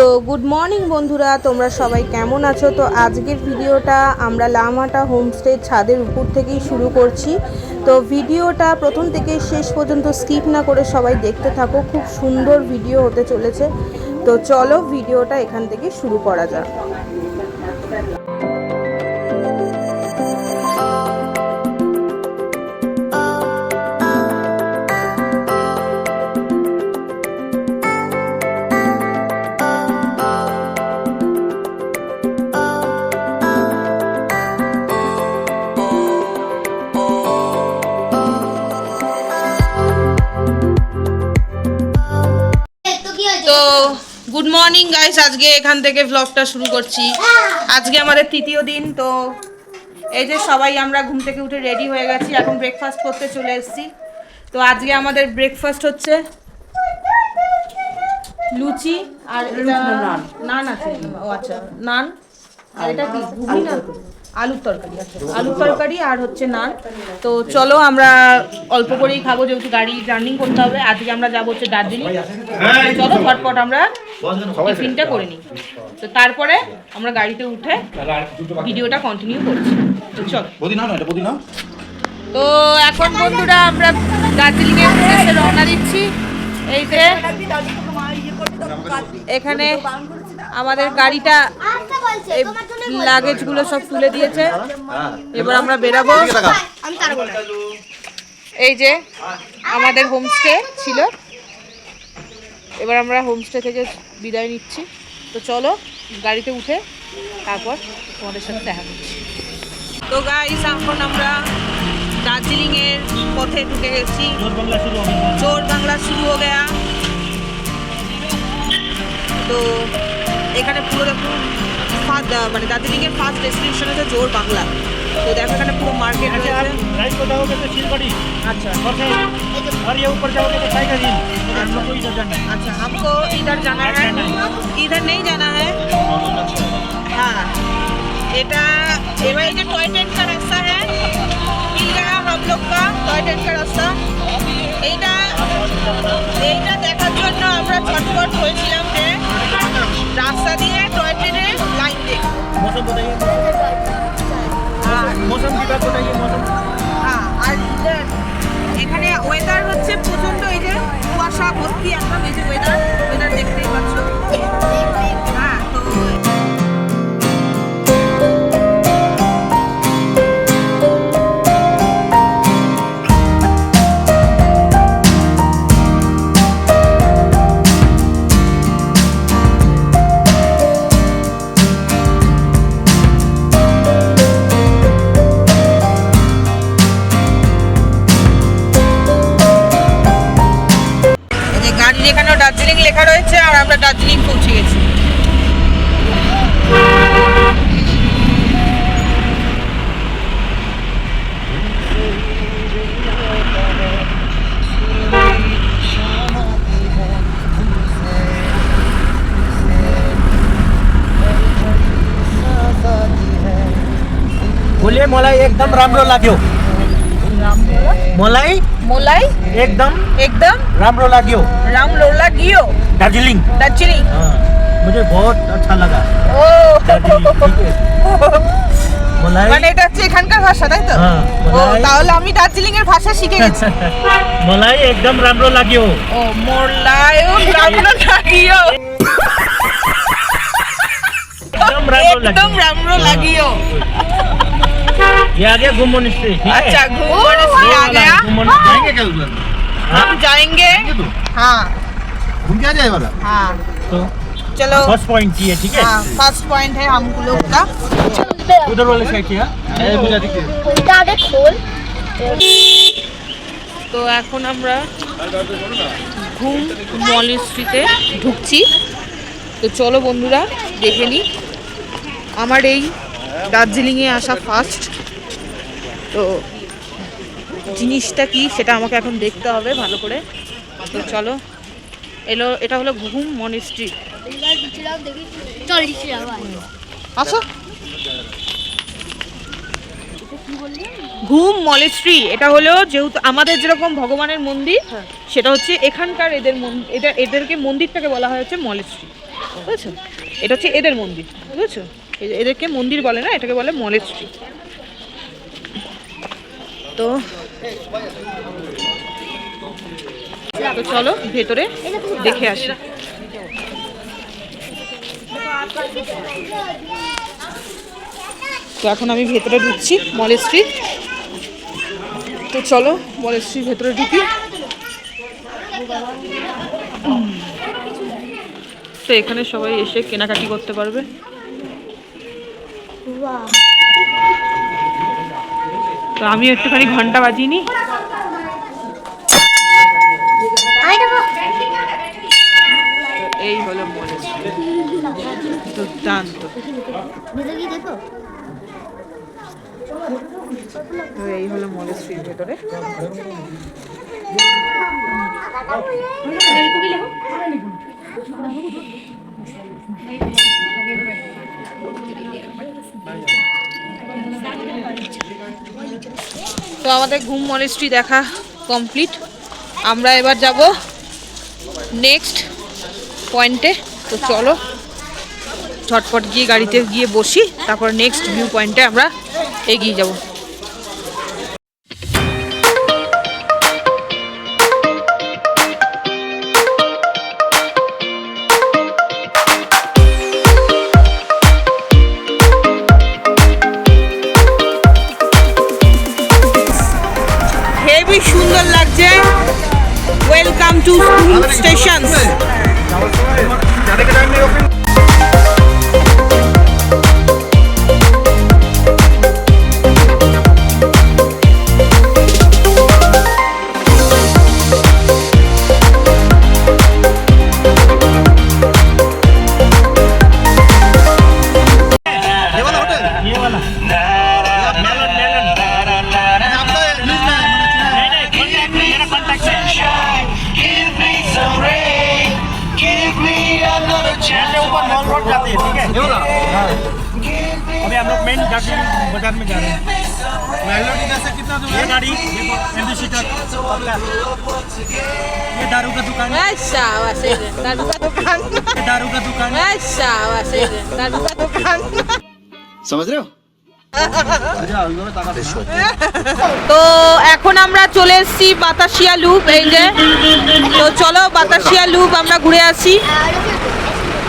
তো good morning বন্ধুরা, তোমরা সবাই কেমন আছো? তো আজকের ভিডিওটা আমরা লামাটা হোমস্টে ছাদের উপর থেকেই শুরু করছি। তো ভিডিওটা প্রথম থেকে শেষ পর্যন্ত স্কিপ না করে সবাই দেখতে থাকো, খুব সুন্দর ভিডিও হতে চলেছে। তো চলো ভিডিওটা এখান থেকে শুরু করা যাক। গাইস আজকে এখান থেকে ব্লগটা শুরু করছি। আজকে আমাদের তৃতীয় দিন তো এই যে সবাই আমরা ঘুম থেকে উঠে রেডি হয়ে গেছি এখন ব্রেকফাস্ট করতে চলে এসেছি। তো আজকে আমাদের ব্রেকফাস্ট হচ্ছে লুচি আর নান। আছে। ও আচ্ছা নান আর এটা কি? ঘুগনি না আলুর তরকারি আচ্ছা আলুর তরকারি আর হচ্ছে নান তো চলো আমরা অল্প করেই খাব যেহেতু গাড়ি জার্নি করতে হবে আজকে আমরা যাব হচ্ছে দার্জিলিং চলো ঝটপট আমরা টিফিনটা করে নিই তো তারপরে আমরা গাড়িতে উঠে ভিডিওটা কন্টিনিউ করছি তো চলো তো এখন বন্ধুরা আমরা দার্জিলিং এর উদ্দেশ্যে রওনা দিচ্ছি এই যে এখানে আমাদের গাড়িটা লাগেজগুলো সব তুলে দিয়েছে। এবার আমরা বেরাবো। এই যে আমাদের হোমস্টে ছিল। এবার আমরা হোমস্টে থেকে বিদায় নিচ্ছি। তো চলো গাড়িতে উঠে তারপর তোমাদের সাথে দেখা করছি। তো গাইস এখন আমরা দার্জিলিং এর পথে ঢুকে গেছি। চোর বাংলা শুরু হয়ে গেয়া তো এখানে পুরো দেখুন ফার্স্ট মানে দার্জিলিং এর ফার্স্ট ডেস্টিনেশন হচ্ছে জোর বাংলা তো দেখো এখানে পুরো মার্কেট अच्छा রয়েছে आप राइट को जाओगे तो सिलगड़ी अच्छा और से और ये ऊपर जाओगे तो टाइगर हिल और हम लोग को इधर जाना है अच्छा हमको इधर जाना है इधर नहीं जाना है हाँ এটা এবার এই যে টয় ট্রেন का रास्ता है मिल गया हम लोग का টয় ট্রেন का रास्ता এইটা এইটা দেখার জন্য আমরা ছটফট হয়েছিলাম रास्ता दिए टॉयलेट है लाइन दे मौसम बताइए मौसम की बात बताइए मौसम मलाई एकदम राम्रो लाग्यो मलाई মোলাই एकदम একদম राम्रो लाग्यो রাম লোলা গিও दार्जिलिङ দার্জিলিং हाँ, मुझे बहुत अच्छा लगा ও दार्जिलिङ ठीक है मलाई মানে এটা হচ্ছে এখানকার ভাষা তাই তো হ্যাঁ, ও মোলাই। তাহলে আমি দার্জিলিং এর ভাষা শিখে গেছি मलाई एकदम राम्रो लाग्यो ও মোলায়ও রাম লোলা গিও एकदम राम्रो একদম लाग्यो রামরো লাগিও ये आ गया घुम मोनिस्ट्री ठीक है अच्छा घूमने से आ गया घुम मोनिस्ट्री जाएंगे क्या उधर हम जाएंगे तो हाँ घूम के आ जाए वाला हाँ तो चलो फर्स्ट पॉइंट की है ठीक है हाँ फर्स्ट पॉइंट है हम लोग का उधर वाले साइड की हाँ এই বুঝা দেখি তো এখন আমরা ঘুম মলিস্ট্রিতে ঢুকছি তো চলো বন্ধুরা দেখে নিই আমার এই দার্জিলিংয়ে আসা ফার্স্ট তো জিনিসটা কি সেটা আমাকে এখন দেখতে হবে ভালো করে। তো চলো এলো এটা হলো ঘুম মনিস্ট্রি আসো। ঘুম মলেস্ট্রি এটা হলো যেহেতু আমাদের যেরকম ভগবানের মন্দির সেটা হচ্ছে এখানকার এদের এটা এদেরকে মন্দিরটাকে বলা হয় হচ্ছে মলেস্ট্রি বুঝেছ? এটা হচ্ছে এদের মন্দির বুঝেছ? এদেরকে মন্দির বলে না এটাকে বলে মলেস্ট্রি তো। তো চলো, ভেতরে দেখে আসি। তো এখন আমি ভেতরে ঢুকছি মলেস্ট্রি তো চলো মলেস্ট্রির ভেতরে ঢুকি। তো এখানে সবাই এসে কেনাকাটি করতে পারবে। তো আমি একটুখানি ঘণ্টা বাজিয়ে নিই। এই হলো মলেস্ট্রি দুর্দান্ত। তো এই হলো মলেস্ট্রির ভেতরে। তো আমাদের ঘুম মনেস্ট্রি দেখা কমপ্লিট আমরা এবার যাব নেক্সট পয়েন্টে তো চলো, ঝটপট গিয়ে গাড়িতে গিয়ে বসি, তারপর নেক্সট ভিউ পয়েন্টে আমরা এগিয়ে যাব। गाड़ी देखो एमबीसी तक ये दारू का दुकान है আচ্ছা আছে দাদু का दुकान ये दारू का दुकान है আচ্ছা আছে দাদু का दुकान समझ रहे हो তো এখন আমরা চলে এসেছি বাতাসিয়া লুপ এই যে তো চলো বাতাসিয়া লুপ আমরা ঘুরে আসি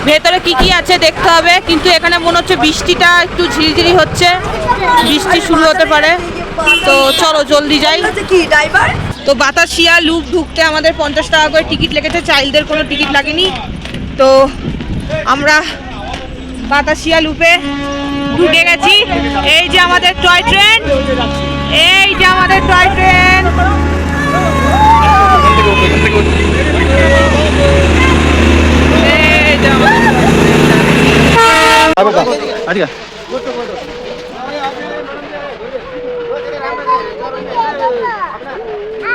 ভেতরে কি কি আছে দেখতে হবে কিন্তু এখানে মনে হচ্ছে বৃষ্টিটা একটু ঝিরিঝিরি হচ্ছে বৃষ্টি শুরু হতে পারে তো চলো জলদি যাই। কি ড্রাইভার তো বাতাসিয়া লুপ ঢুকতে আমাদের পঞ্চাশ টাকা করে টিকিট লেগেছে চাইল্ডদের কোনো টিকিট লাগেনি। তো আমরা বাতাসিয়া লুপে ঢুকে গেছি। এই যে আমাদের টয় ট্রেন এই যে আমাদের টয় ট্রেন। এই যে আমাদের আচ্ছা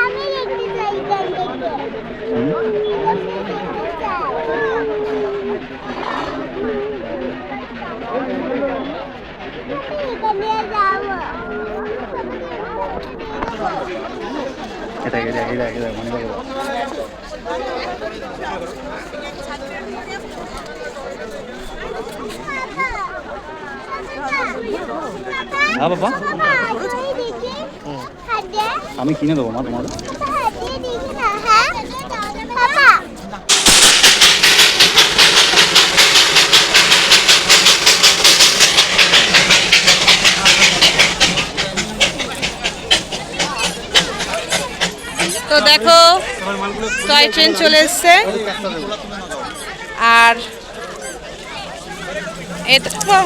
আমি দেখতে চাই গান দেখতে এখানে যাব এটা এটা এটা এটা বন্ধ করো হ্যাঁ বাবা। আমি কিনে দেবো মা তোমার তো দেখো টয় ট্রেন চলে এসছে। আর এটা!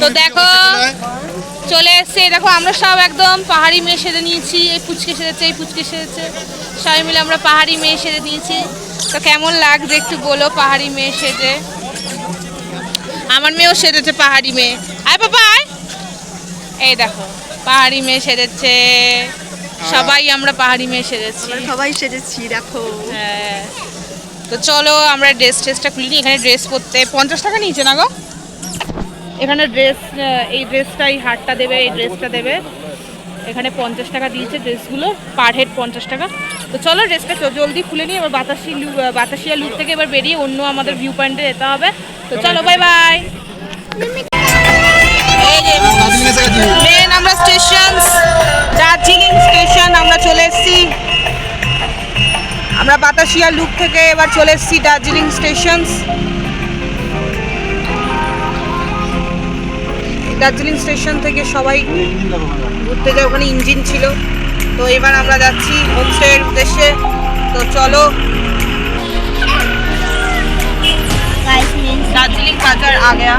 তো দেখো, চলে এসছে দেখো, আমরা সব একদম পাহাড়ি মেয়ে সেজে নিয়েছি, এই পুচকে সেজেছে, এই পুচকে সেজেছে। সবাই মিলে আমরা পাহাড়ি মেয়ে সেরে নিয়েছি। তো কেমন লাগছে একটু বলো, পাহাড়ি মেয়ে সেজে? আমার মেয়েও সেজেছে পাহাড়ি মেয়ে। আয় বাবা আয়। এই দেখো। পাহাড়ি মেয়ে সেজেছে। সবাই আমরা পাহাড়ি মেয়ে সেজেছি। সবাই সেজেছি দেখো। হ্যাঁ। তো চলো আমরা ড্রেস ট্রেসটা খুলি নি। এখানে ড্রেস পরতে পঞ্চাশ টাকা নিয়েছে না গো? এখানে ড্রেস এই ড্রেসটা এই হারটা দেবে এই ড্রেসটা দেবে। এখানে পঞ্চাশ টাকা দিয়েছে ড্রেসগুলো পার হেড পঞ্চাশ টাকা। তো চলো ড্রেসটা জলদি খুলে নিই। এবার বাতাসি লু বাতাসিয়া লুক থেকে এবার বেরিয়ে অন্য আমাদের ভিউ পয়েন্টে যেতে হবে। তো চলো বাই বাই আমরা স্টেশন দার্জিলিং স্টেশন আমরা চলে এসেছি। আমরা বাতাসিয়া লুক থেকে এবার চলে এসেছি দার্জিলিং স্টেশন দার্জিলিং স্টেশন থেকে সবাই ঘুরতে যায় ওখানে ইঞ্জিন ছিল। তো এবার আমরা যাচ্ছি হোমস্টের উদ্দেশ্যে। তো চলো। দার্জিলিং বাজার আ গয়া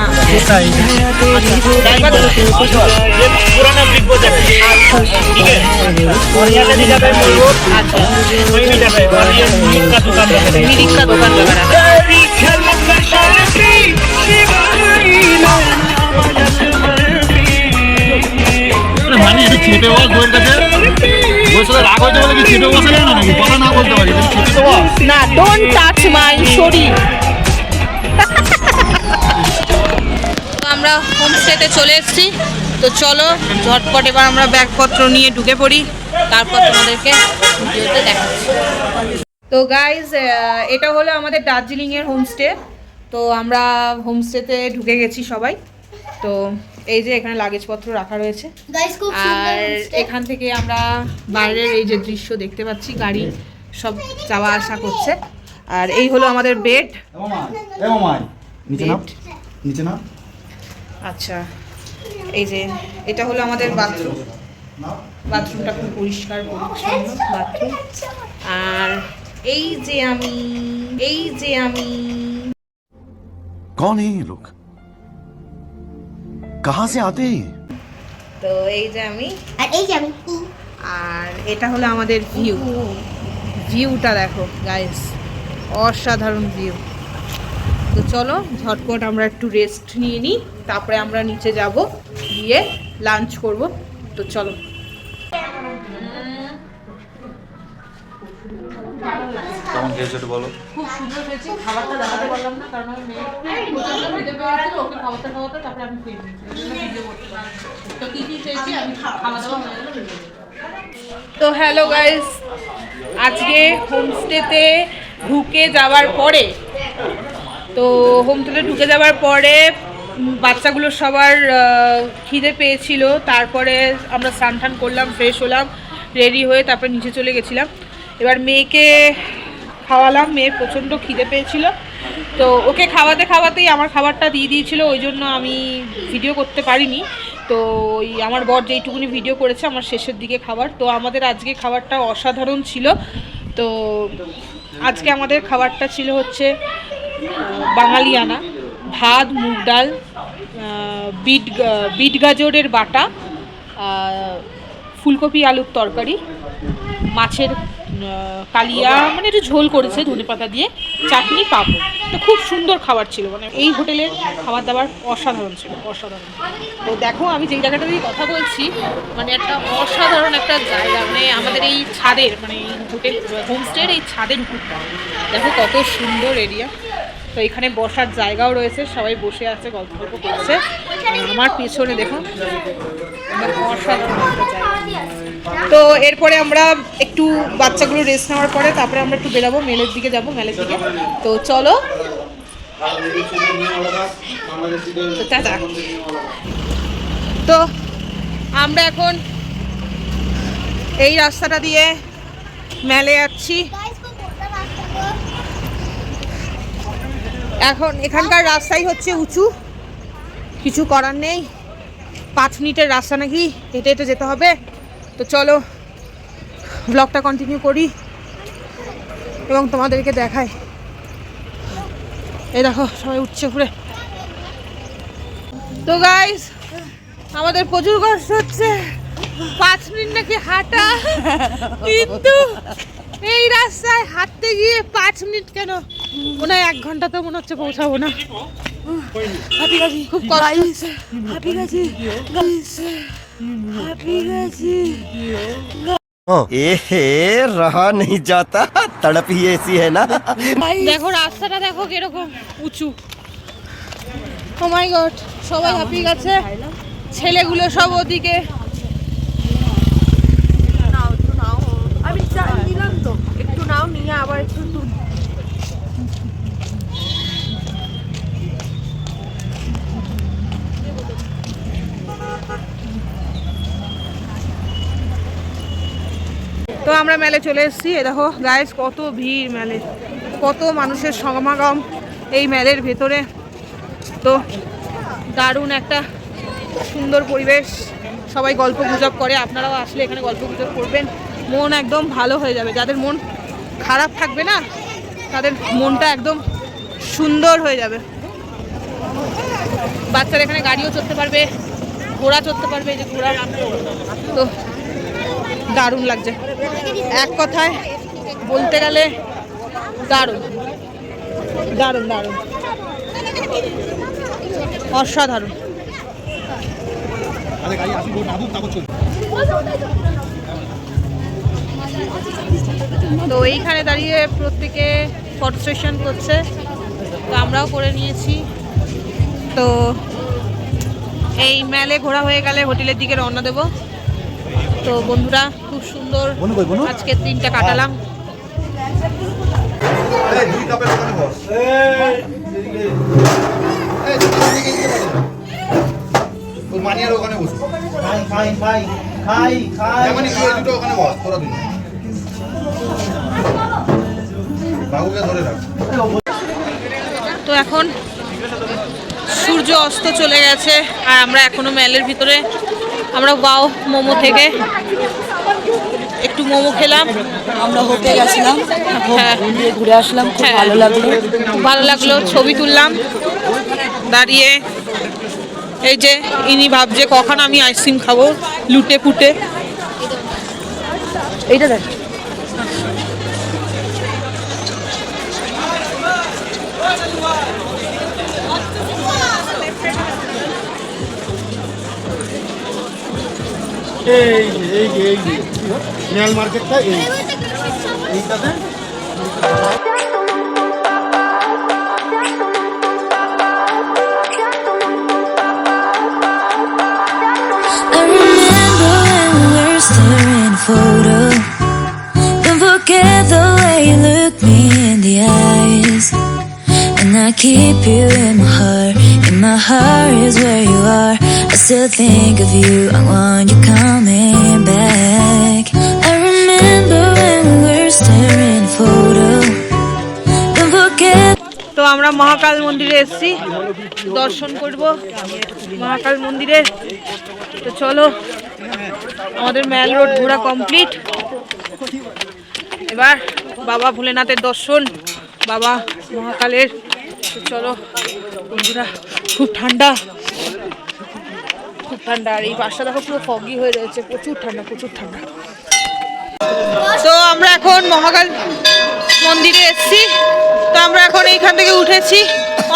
কোথায় আচ্ছা, পুরানো বিগ বাজার ঠিক আছে। ওরিয়াতে দিলা ভাই বলব আচ্ছা। ওই মিটা ভাই ওরিয়া মিটকা দোকান আছে মিটকা দোকান করা তারিখের মুখে শান্তি শিবাই না মানে, মানে এটা ছিপে ওয়া গোয়ের কাছে? বসলে রাগ হয়েছে বলে কি ছিপে বসে না নাকি? কথা না বলতে পারি ছিপে তো না ডোন্ট টাচ মাই শরীর আমরা হোমস্টেতে চলে এসেছি। তো চলো ঝটপট এবার আমরা ব্যাগপত্র নিয়ে ঢুকে পড়ি। তারপর তোমাদেরকে ভিডিওতে দেখাচ্ছি। তো গাইজ এটা হলো আমাদের দার্জিলিংয়ের হোমস্টে তো আমরা হোমস্টেতে ঢুকে গেছি সবাই। তো এই যে এখানে লাগেজপত্র রাখা রয়েছে। আর এখান থেকে আমরা বাইরের এই যে দৃশ্য দেখতে পাচ্ছি গাড়ি সব যাওয়া আসা করছে। আর এই হলো আমাদের বেড নিচে নাও। নিচে নাও। আচ্ছা এই যে এটা হলো আমাদের বাথরুম বাথরুমটা খুব পরিষ্কার পরিচ্ছন্ন বাথরুম আর এই যে আমি এই যে আমি। কোন এই লোক কাহা সে আতে তো এই যে আমি। আর এই যে আমি। আর এটা হলো আমাদের ভিউ ভিউটা দেখো গাইস অসাধারণ ভিউ তো চলো ঝটপট আমরা একটু রেস্ট নিয়ে নিই তারপরে আমরা নিচে যাব গিয়ে লাঞ্চ করব তো চলো কেমন খেয়েছো একটু বলো খুব সুন্দর হয়েছে খাবারটা দেখাতে পারলাম না কারণ আমি মেয়ে প্রচণ্ড ওকে খাওয়াতে খাওয়াতে তারপরে আমি খেয়ে নিয়েছি ওই জন্য ভিডিও করতে পারিনি। তো কী কী চেয়েছি আমি খাওয়া দাওয়া হয়ে গেলে video করব। তো হ্যালো গাইস আজকে হোমস্টেতে ঢুকে যাওয়ার পরে তো হোম হোমস্টেতে ঢুকে যাওয়ার পরে বাচ্চাগুলো সবার খিদে পেয়েছিল। তারপরে আমরা স্নান টান করলাম ফ্রেশ হলাম রেডি হয়ে তারপরে নিচে চলে গেছিলাম। এবার মেয়েকে খাওয়ালাম মেয়ে প্রচণ্ড খিদে পেয়েছিল। তো ওকে খাওয়াতে খাওয়াতেই আমার খাবারটা দিয়ে দিয়েছিল, ওই জন্য আমি ভিডিও করতে পারিনি। তো ওই আমার বর যেইটুকুনি ভিডিও করেছে, আমার শেষের দিকে খাবার। তো আমাদের আজকে খাবারটা অসাধারণ ছিল। তো আজকে আমাদের খাবারটা ছিল হচ্ছে বাঙালিয়ানা। ভাত, মুগ ডাল বিট বিট গাজরের বাটা ফুলকপি, আলুর তরকারি, মাছের কালিয়া মানে একটু ঝোল করেছে ধনে পাতা দিয়ে, চাটনি পাবো তো খুব সুন্দর খাবার ছিল। মানে এই হোটেলের খাবার দাবার অসাধারণ ছিল, অসাধারণ। তো দেখো, আমি যেই জায়গাটা দিয়ে কথা বলছি মানে একটা অসাধারণ একটা জায়গা। মানে আমাদের এই ছাদের মানে এই হোটেল, হোমস্টের এই ছাদের উপরটা। দেখো কত সুন্দর এরিয়া তো এখানে বসার জায়গাও রয়েছে, সবাই বসে আছে, গল্প গল্প করছে। আমার পিছনে দেখো অসাধারণ একটা জায়গা। তো এরপরে আমরা একটু বাচ্চাগুলো রেস্ট নেওয়ার পরে তারপরে আমরা একটু বেরাবো, মেলের দিকে যাব, মেলের দিকে। তো চলো। তো আমরা এখন এই রাস্তাটা দিয়ে মেলে যাচ্ছি গাইস খুব মোটা রাস্তা গো। এখন এখানকার রাস্তাই হচ্ছে উঁচু। কিছু করার নেই। পাঁচ মিনিটের রাস্তা নাকি হেঁটে হেঁটে যেতে হবে। তো চলো ব্লগটা কন্টিনিউ করি এবং তোমাদেরকে দেখাই। এই দেখো, সবাই উঠছে ঘুরে। তো গাইস আমাদের প্রচুর কষ্ট হচ্ছে। পাঁচ মিনিট নাকি হাঁটা। কিন্তু এই রাস্তায় হাঁটতে গিয়ে পাঁচ মিনিট কেন? মনে হয় এক ঘন্টাতে মনে হচ্ছে পৌঁছাবো না। হাপি গাছি খুব কষ্ট হাপি গাছি হাপি গাছি তড়প এসি দেখো রাস্তাটা দেখো কীরকম উঁচু। oh সবাই হাঁপিয়ে গেছে। ছেলেগুলো সব ওদিকে। আমি নিলাম তো। একটু নাও নিয়ে আবার একটু তো আমরা মেলে চলে এসেছি। এ দেখো গাইস কত ভিড় মেলে। কত মানুষের সমাগম এই মেলের ভেতরে। তো দারুণ একটা সুন্দর পরিবেশ। সবাই গল্প গুজব করে। আপনারাও আসলে এখানে গল্প গুজব করবেন। মন একদম ভালো হয়ে যাবে। যাদের মন খারাপ থাকবে না, তাদের মনটা একদম সুন্দর হয়ে যাবে। বাচ্চারা এখানে গাড়িও চড়তে পারবে, ঘোড়া চড়তে পারবে, এই যে ঘোড়া তো দারুণ লাগছে। এক কথায় বলতে গেলে দারুণ। দারুণ দারুণ। অসাধারণ। তো এইখানে দাঁড়িয়ে প্রত্যেকে ফটো সেশন করছে। তো আমরাও করে নিয়েছি। তো এই মেলে ঘোরা হয়ে গেলে হোটেলের দিকে রওনা দেবো। তো বন্ধুরা খুব সুন্দর আজকের দিনটা কাটালাম। মানিয়ার ওখানে বসে যেমন একটু ওই দুটো ওখানে বস তোরা দুজন বাবুকে ধরে রাখ তো এখন সূর্য অস্ত চলে গেছে আর আমরা এখনও মেলের ভিতরে আমরা বাও মোমো থেকে। একটু মোমো খেলাম। আমরা হোপে গেছিলাম। হ্যাঁ। ঘুরে আসলাম। খুব হ্যাঁ। ভালো লাগল। ভালো লাগল ছবি তুললাম। দাঁড়িয়ে এই যে ইনি ভাবছে কখন আমি আইসক্রিম খাব লুটে পুটে এইটা দেখ। এই যে এই যে এই যে ন্যাল মার্কেটটা এই এইটাতে I remember when we were staring photo. Don't forget the way you look me in the eyes. And I keep you in my heart. My heart is where you are. I still think of you. I want you coming back. I remember when we were staring photo. Don't forget. তো আমরা মহাকাল মন্দিরে এসেছি দর্শন করব মহাকাল মন্দিরে তো চলো আমাদের ম্যাল রোড ঘোরা কমপ্লিট এবার বাবা ভোলেনাথের দর্শন বাবা মহাকালের চলো, বন্ধুরা, খুব ঠান্ডা। খুব ঠান্ডা, আর এই বাসটা দেখো পুরো ফগি হয়ে রয়েছে, প্রচুর ঠান্ডা প্রচুর ঠান্ডা। তো আমরা এখন মহাকাল মন্দিরে এসেছি। তো আমরা এখন এইখান থেকে উঠেছি।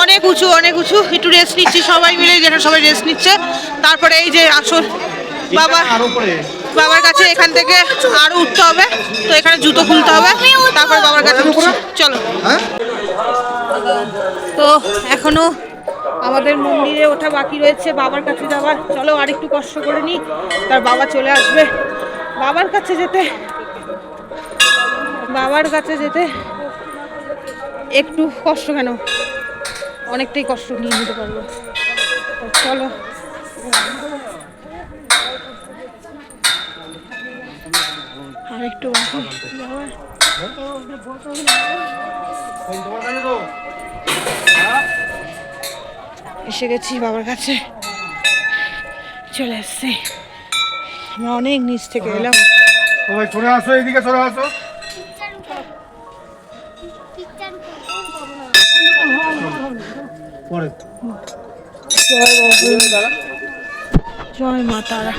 অনেক উঁচু অনেক উঁচু। একটু রেস্ট নিচ্ছি সবাই মিলে যেখানে সবাই রেস্ট নিচ্ছে। তারপরে এই যে আসল বাবা, বাবার কাছে এখান থেকে আরও উঠতে হবে। তো এখানে জুতো খুলতে হবে। তারপরে বাবার কাছে। চলো। তো এখনও আমাদের মন্দিরে ওঠা বাকি রয়েছে, বাবার কাছে যাওয়ার। চলো আর একটু কষ্ট করে নিই, তার বাবা চলে আসবে। বাবার কাছে যেতে, বাবার কাছে যেতে একটু কষ্ট কেন? অনেকটাই কষ্ট নিয়ে নিতে পারব। চলো। আর একটু বাকি। এসে গেছি বাবার কাছে। চলে এসছি আমরা অনেক নিচ থেকে এলাম। সবাই সরে আসো এইদিকে সরে আসো। জয় মা তারা।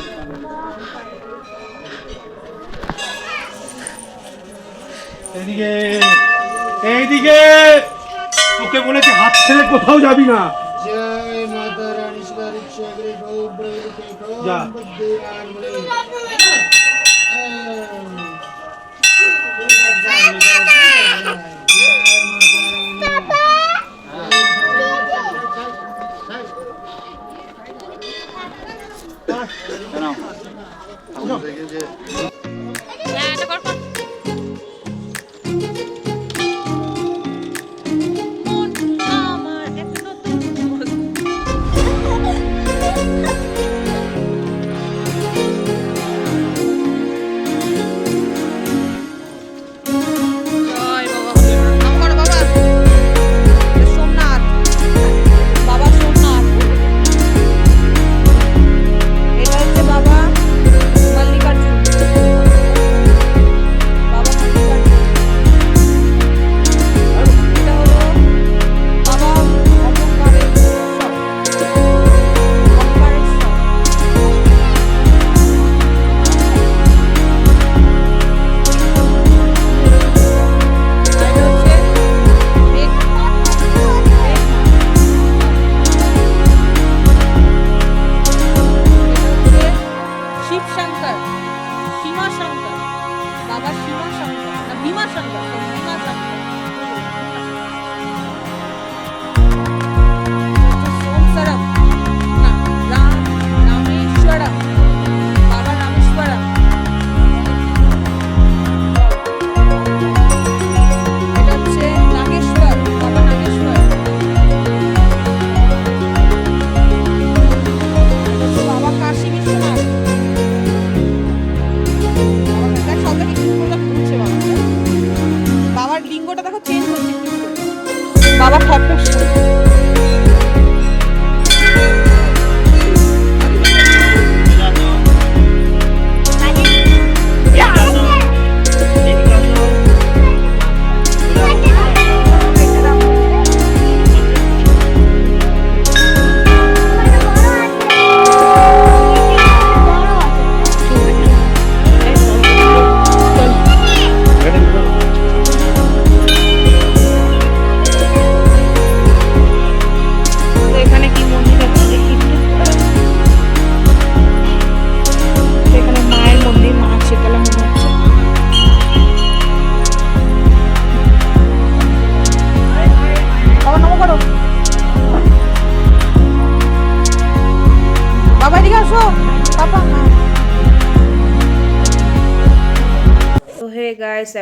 এইদিকে এইদিকে। তোকে বলেছি হাত ছেড়ে কোথাও যাবি না। যা। জয়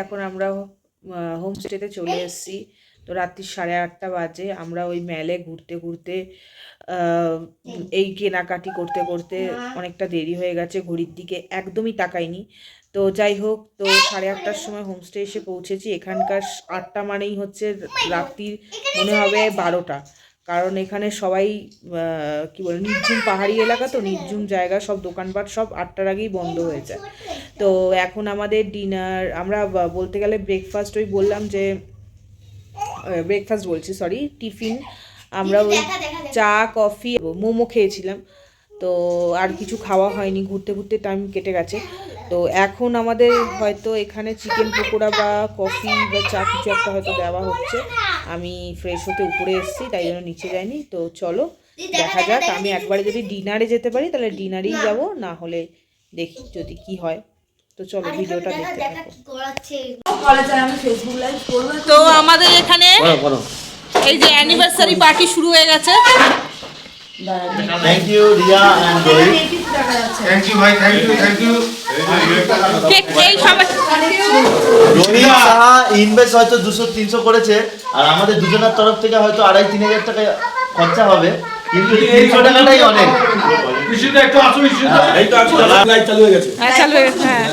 এখন আমরা হোমস্টেতে চলে এসেছি। তো রাত্রি সাড়ে আটটা বাজে আমরা ওই মেলে ঘুরতে ঘুরতে এই কেনাকাটি করতে করতে অনেকটা দেরি হয়ে গেছে ঘড়ির দিকে একদমই তাকাইনি। তো যাই হোক তো সাড়ে আটটার সময় হোমস্টে এসে পৌঁছেছি। এখানকার আটটা মানেই হচ্ছে রাত্রির মনে হবে বারোটা। কারণ এখানে সবাই কি বলে নির্ঝুম পাহাড়ি এলাকা তো নির্ঝুম জায়গা সব দোকানপাট সব আটটার আগেই বন্ধ হয়ে যায় তো এখন আমাদের ডিনার আমরা বলতে গেলে ব্রেকফাস্ট ওই বললাম যে ব্রেকফাস্ট বলছি সরি টিফিন আমরা ওই চা কফি মোমো খেয়েছিলাম। তো আর কিছু খাওয়া হয়নি ঘুরতে ঘুরতে টাইম কেটে গেছে। তো এখন আমাদের হয়তো এখানে চিকেন পকোড়া বা কফি বা চা কিছু একটা হয়তো দেওয়া হচ্ছে। আমি ফ্রেশ হতে উপরে এসেছি তাই জন্য নিচে যাইনি। তো চলো দেখা যাক আমি একবারে যদি ডিনারে যেতে পারি তাহলে ডিনারেই যাব না হলে দেখি যদি কি হয়। তো চলো ভিডিওটা দেখতে থাকো। তো আমাদের এখানে এই যে অ্যানিভার্সারি পার্টি শুরু হয়ে গেছে। Thank you Riya and Rohit thank you ভাই thank you thank you cake এই সবাই রোহিত সাহা ইনভেস্ট হয়তো দুশো তিনশো করেছে আর আমাদের দুজনের তরফ থেকে হয়তো আড়াই তিন হাজার টাকা খরচা হবে কিন্তু তিনশো টাকাটাই অনেক। ইস্যুটা একটু আসো ইস্যুটা এই তো আজকে লাইট চালু হয়ে গেছে। হ্যাঁ চালু হয়ে গেছে, হ্যাঁ।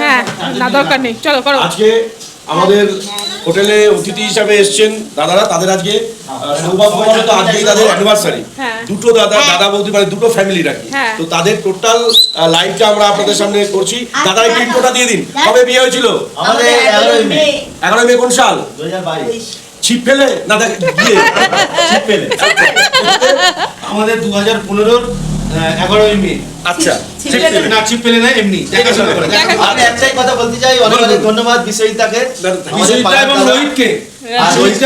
হ্যাঁ না দরকার নেই। চলো করো। আজকে আমাদের হোটেলে অতিথি হিসাবে এসেছেন দাদারা তাদের আজকে সৌভাগ্যবশত আজকেই তাদের অ্যানিভার্সারি হ্যাঁ। দুটো দাদা দাদা বৌদি মানে দুটো ফ্যামিলি রাখি হ্যাঁ। তো তাদের টোটাল লাইভটা আমরা আপনাদের সামনে করছি। দাদা একটু ইন্ট্রোটা দিয়ে দিন। কবে বিয়ে হয়েছিল? আমাদের এগারোই মে। কোন সাল? দু হাজার বাইশ। ছিপ ফেলে? না দেখ ছিপ ফেলে। আমাদের দু হাজার পনেরোর এগারোই মে আচ্ছা না ছিপ ফেলে না এমনি। দেখাশোনা করে আমি একটাই কথা বলতে চাই অনেক অনেক ধন্যবাদ বিশ্বজিতাকে আমাদের এবং রোহিতকে। আর রোহিত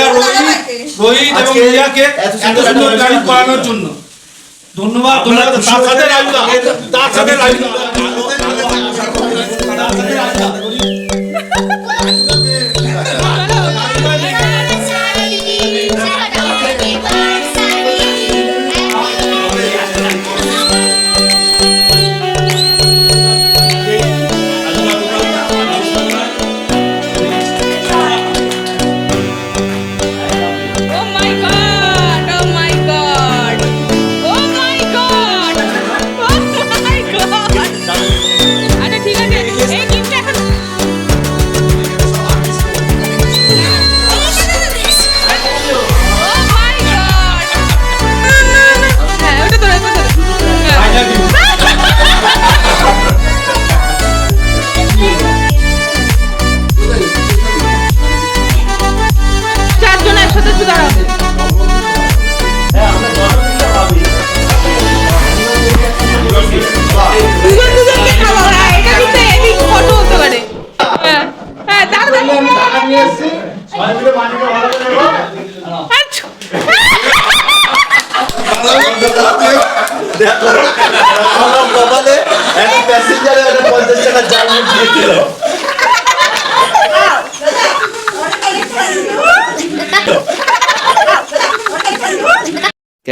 রোহিত এবং রিয়াকে এত এত সুন্দর সুন্দর গাড়ি করানোর জন্য। ধন্যবাদ ধন্যবাদ তার সাথে রাজুদা তার সাথে রাজুদা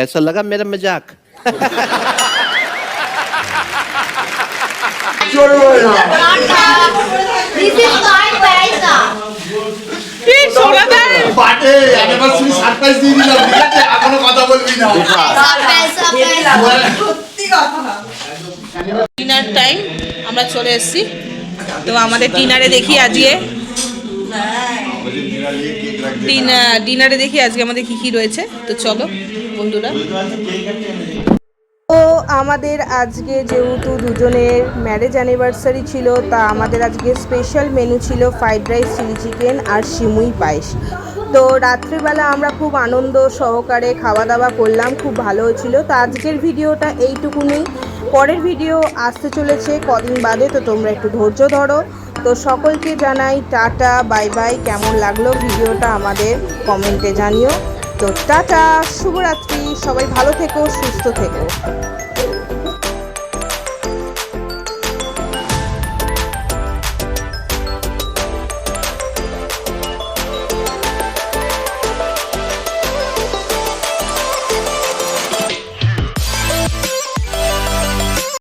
कैसा लगा मेरा मजाक This is my paisa. কি সোনাদার পাটে অ্যানিভার্সারি সারপ্রাইজ দিয়ে দিলাম ঠিক আছে এখনো কথা বলবি না Paisa, paisa. ডিনার টাইম আমরা চলে এসেছি তো আমাদের ডিনারে দেখি আজকে ডিনারে দেখি আজকে আমাদের কি কি রয়েছে তো চলো বন্ধুরা। তো আমাদের আজকে যেহেতু দুজনের ম্যারেজ অ্যানিভার্সারি ছিল, তা আমাদের আজকে স্পেশাল মেনু ছিল ফ্রাইড রাইস চিলি চিকেন আর সিমুই পায়েস। তো রাত্রিবেলা আমরা খুব আনন্দ সহকারে খাওয়া দাওয়া করলাম, খুব ভালো হয়েছিল তো আজকের ভিডিওটা এইটুকুনি। পরের ভিডিও আসতে চলেছে কদিন বাদে, তো তোমরা একটু ধৈর্য ধরো। তো সকলকে জানাই টাটা বাই বাই কেমন লাগল ভিডিওটা আমাদের কমেন্টে জানিও। তো টাটা শুভরাত্রি সবাই ভালো থেকো সুস্থ থেকো।